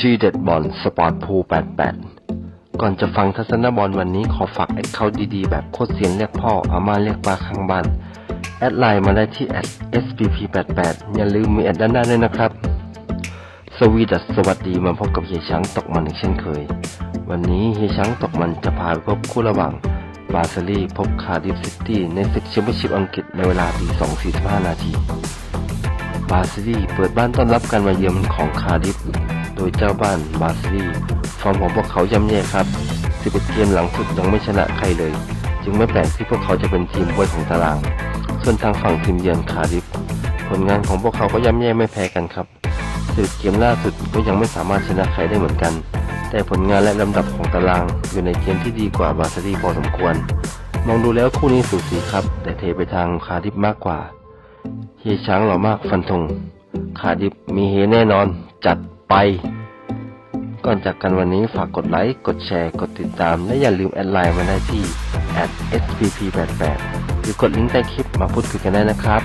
ที่เด็ดบอลสปอร์ตพู88 ก่อนจะฟังทัศนบอลวันนี้ขอฝากแอคเคาท์ดีๆ แบบโคตรเสียงเรียกพ่ออาม่าเรียกป้าข้างบ้าน แอดไลน์มาได้ที่ @spp88 อย่าลืมมีแอดด้านหน้าด้วยนะครับ สวีดัสสวัสดีมาพบกับเฮียช้างตกมันอีกเช่นเคย วันนี้เฮียช้างตกมันจะพาไปพบคู่ระหว่างบาเซลีพบคาร์ดิฟซิตี้ในศึกแชมเปี้ยนชิพอังกฤษในเวลาตี2.45 นาทีบาเซลีเปิดบ้านต้อนรับการมาเยือนของคาร์ดิฟ ยเจ้าบ้านบาร์ซีฟอร์มของพวกเขาย่ำแย่ครับ 11 เกมหลังสุดยังไม่ชนะใครเลย จึงไม่แปลกที่พวกเขาจะเป็นทีมบวยของตาราง ส่วนทางฝั่งทีมเยือนคาร์ดิฟผลงานของพวกเขาก็ย่ำแย่ไม่แพ้กันครับสิบเกมล่าสุดก็ยังไม่สามารถชนะใครได้เหมือนกัน แต่ผลงานและลำดับของตารางอยู่ในเกมที่ดีกว่าบาร์เซลีพอสมควร มองดูแล้วคู่นี้สูสีครับ แต่เทไปทางคาร์ดิฟมากกว่าเฮช้างหล่อมากฟันธงคาร์ดิฟมีเฮแน่นอนจัด ไป ก่อนจากกันวันนี้ฝากกดไลค์ กดแชร์ กดติดตาม และอย่าลืมแอดไลน์มาได้ที่ @spp88 หรือกดลิงก์ใต้คลิปมาพูดคุยกันได้นะครับ